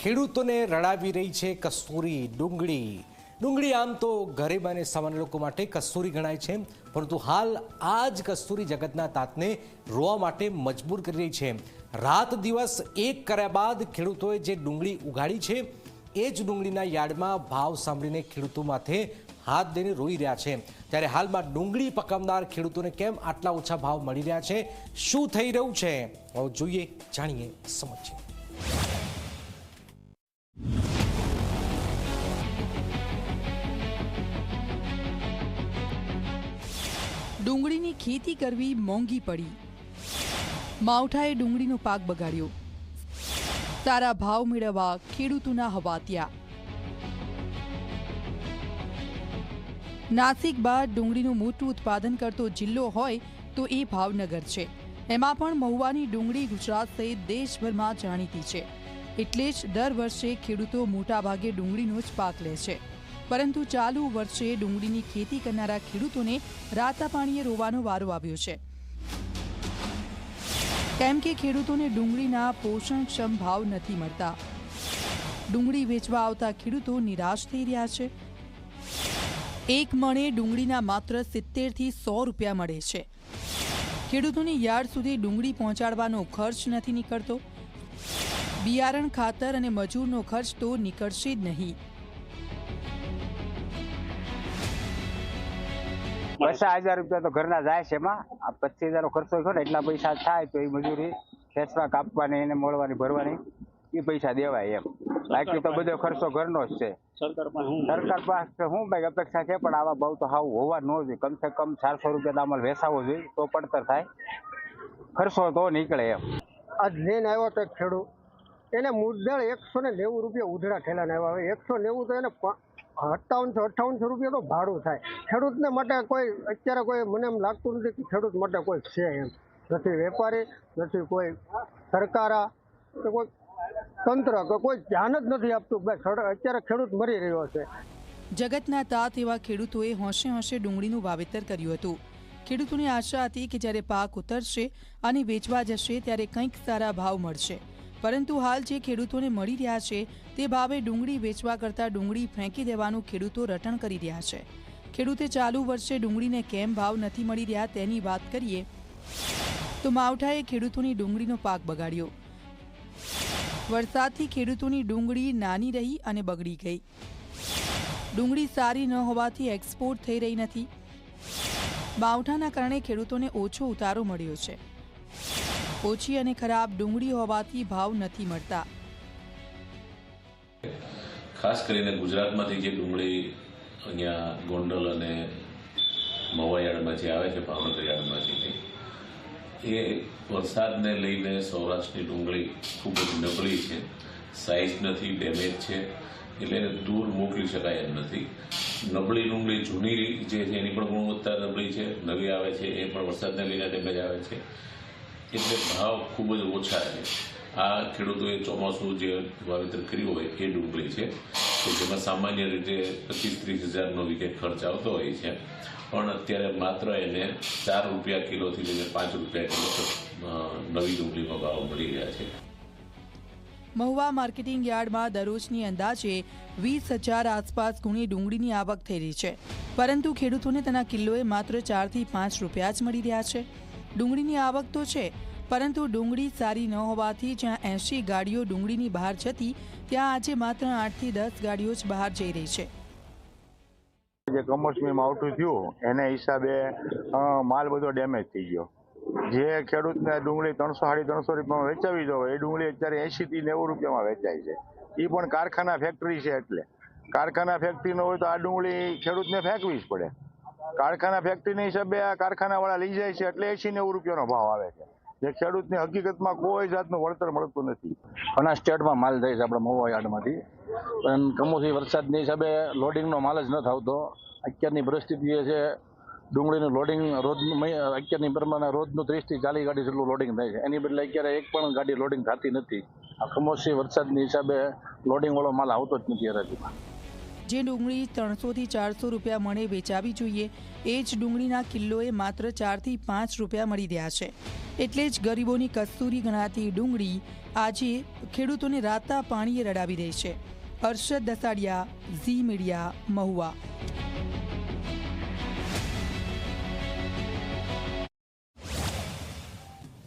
ખેડૂતોને રડાવી રહી છે કસ્તુરી ડુંગળી. ડુંગળી આમ તો ગરીબ અને સામાન્ય લોકો માટે કસ્તુરી ગણાય છે, પરંતુ હાલ આ જ કસ્તુરી જગતના તાતને રોવા માટે મજબૂર કરી રહી છે. રાત દિવસ એક કર્યા બાદ ખેડૂતોએ જે ડુંગળી ઉગાડી છે, એ જ ડુંગળીના યાર્ડમાં ભાવ સાંભળીને ખેડૂતો માથે હાથ દઈને રોઈ રહ્યા છે. ત્યારે હાલમાં ડુંગળી પકવનાર ખેડૂતોને કેમ આટલા ઓછા ભાવ મળી રહ્યા છે? શું થઈ રહ્યું છે? આવો જોઈએ, જાણીએ સમજીએ ડુંગળીની ખેતી કરવી મોંઘી પડી. માવઠાએ ડુંગળીનો પાક બગાડ્યો. સારા ભાવ મેળવવા ખેડૂતોના હવાત્યા નાસિક બાદ ડુંગળીનું મોટું ઉત્પાદન કરતો જિલ્લો હોય તો એ ભાવનગર છે. એમાં પણ મહુવાની ડુંગળી ગુજરાત સહિત દેશભરમાં જાણીતી છે. એટલે જ દર વર્ષે ખેડૂતો મોટાભાગે ડુંગળીનો જ પાક લે છે. પરંતુ ચાલુ વર્ષે ડુંગળીની ખેતી કરનારા ખેડૂતોને રાતા પાણીએ રોવાનો વારો આવ્યો છે. કેમ કે ખેડૂતોને ડુંગળીના પોષણક્ષમ ભાવ નથી મળતા. ડુંગળી વેચવા આવતા ખેડૂતો નિરાશ થઈ રહ્યા છે. એક મણે ડુંગળીના માત્ર સિત્તેરથી સો રૂપિયા મળે છે. ખેડૂતોની યાર્ડ સુધી ડુંગળી પહોંચાડવાનો ખર્ચ નથી નીકળતો. બિયારણ, ખાતર અને મજૂરનો ખર્ચ તો નીકળશે જ નહીં. પચાસ હજાર રૂપિયા તો ઘરના જાય છે એમાં. આ પચીસ હજાર ખર્ચો થયો ને એટલા પૈસા થાય તો એ મજૂરી ખેંચવા કાપવાની એને મળવાની ભરવાની એ પૈસા દેવાય એમ. બાકી તો બધો ખર્ચો ઘરનો જ છે. સરકાર પાસે હું? શું ભાઈ અપેક્ષા છે પણ આવા ભાવ તો હાવ હોવા ન જોઈએ. કમસે કમ ચારસો રૂપિયા તો વેસાવો જોઈએ તો પડતર થાય. ખર્ચો તો નીકળે એમ. આજ લઈને આવ્યો તો એક ખેડૂત. એને મુદ્દળ એકસો ને નેવું રૂપિયા ઉધડા ઠેલાને આવ્યા. હવે એકસો નેવું તો એને સત્તાવનસો અઠ્ઠાવનસો રૂપિયા તો ભાડું થાય. ખેડૂતને માટે કોઈ અત્યારે કોઈ મને એમ લાગતું નથી કે ખેડૂત માટે કોઈ છે એમ. નથી વેપારી, નથી કોઈ સરકારા, કે કોઈ તંત્ર, કે કોઈ ધ્યાન જ નથી આપતું. બસ અત્યારે ખેડૂત મરી રહ્યો છે. જગતના તાત એવા ખેડૂતોએ હોંશે હોંશે ડુંગળીનું વાવેતર કર્યું હતું. ખેડૂતોની આશા હતી કે જ્યારે પાક ઉતરશે અને વેચવા જશે ત્યારે કંઈક સારા ભાવ મળશે. પરંતુ હાલ જે ખેડૂતોને મળી રહ્યા છે તે ભાવે ડુંગળી વેચવા કરતાં ડુંગળી ફેંકી દેવાનું ખેડૂતો રટણ કરી રહ્યા છે. ખેડૂતે ચાલુ વર્ષે ડુંગળીને કેમ ભાવ નથી મળી રહ્યા તેની વાત કરીએ તો માવઠાએ ખેડૂતોની ડુંગળીનો પાક બગાડ્યો. વરસાદથી ખેડૂતોની ડુંગળી નાની રહી અને બગડી ગઈ. ડુંગળી સારી ન હોવાથી એક્સપોર્ટ થઈ રહી નથી. માવઠાના કારણે ખેડૂતોને ઓછો ઉતારો મળ્યો છે. ઓછી અને ખરાબ ડુંગળી હોવાથી ભાવ નથી મળતા. ખાસ કરીને ગુજરાતમાંથી જે ડુંગળી અહીંયા ગોંડલ અને મહુવા યાર્ડમાંથી આવે છે ભાવનગર યાર્ડમાંથી એ વરસાદને લઈને સૌરાષ્ટ્રની ડુંગળી ખૂબ જ નબળી છે. સાઇઝ નથી ડેમેજ છે, એટલે દૂર મોકલી શકાય એમ નથી. નબળી ડુંગળી જૂની જે છે, એની પણ ગુણવત્તા નબળી છે. નવી આવે છે, એ પણ વરસાદને લઈને ડેમેજ આવે છે. એટલે ભાવ ખૂબ જ ઓછા છે આ ખેડૂતોએ ચોમાસું જે વાવેતર કર્યું હોય એ ડુંગળી છે. કે જેમાં સામાન્ય રીતે પચીસ ત્રીસ હજારનો વિકેટ ખર્ચ આવતો હોય છે. પણ અત્યારે માત્ર એને ચાર રૂપિયા કિલોથી લઈને પાંચ રૂપિયા કિલો નવી ડુંગળીનો ભાવ મળી રહ્યા છે. મહુવા માર્કેટિંગ યાર્ડમાં દરરોજની અંદાજે વીસ હજાર આસપાસ ગુણી ડુંગળીની આવક થઈ રહી છે. પરંતુ ખેડૂતોને તેના કિલ્લોએ માત્ર ચારથી પાંચ રૂપિયા જ મળી રહ્યા છે. ડુંગળીની આવક તો છે, પરંતુ ડુંગળી સારી ન હોવાથી જ્યાં એંશી ગાડીઓ ડુંગળીની બહાર જતી, ત્યાં આજે માત્ર આઠથી દસ ગાડીઓ જ બહાર જઈ રહી છે. જે કમોસમી માવઠું થયું, એને હિસાબે માલ બધો ડેમેજ થઈ ગયો. જે ખેડૂતને ડુંગળી ત્રણસો સાડી ત્રણસો રૂપિયામાં વેચાવી દો, એ ડુંગળી અત્યારે એંશી થી નેવું રૂપિયામાં વેચાય છે. એ પણ કારખાના ફેક્ટરી છે એટલે. કારખાના ફેક્ટરી ન હોય તો આ ડુંગળી ખેડૂતને ફેંકવી જ પડે. કારખાના ફેક્ટરીના હિસાબે આ કારખાનાવાળા લઈ જાય છે એટલે એસી નેવું રૂપિયાનો ભાવ આવે છે. જે ખેડૂતને હકીકતમાં કોઈ જાતનું વળતર મળતું નથી. ઘણા સ્ટેટમાં માલ જાય છે આપણે મહુવા યાર્ડમાંથી પણ કમોસમી વરસાદની હિસાબે લોડિંગનો માલ જ ન થતો અત્યારની પરિસ્થિતિ એ છે, ડુંગળીનું લોડિંગ રોજનું અત્યારની પ્રમાણે રોજનું ત્રીસથી ચાલીસ ગાડી જેટલું લોડિંગ થાય છે. એની બદલે અત્યારે એક પણ ગાડી લોડિંગ થતી નથી. આ કમોસમી વરસાદની હિસાબે લોડિંગ વાળો માલ આવતો જ નથી હરાજીમાં જે ડુંગળી ત્રણસોથી ચારસો રૂપિયા મણે વેચાવી જોઈએ, એ જ ડુંગળીના કિલ્લોએ માત્ર ચારથી પાંચ રૂપિયા મળી રહ્યા છે. એટલે જ ગરીબોની કસ્તુરી ગણાતી ડુંગળી આજે ખેડૂતોને રાતા પાણીએ રડાવી રહી છે. Arshad Dasadiya, Zee media, Mahuva.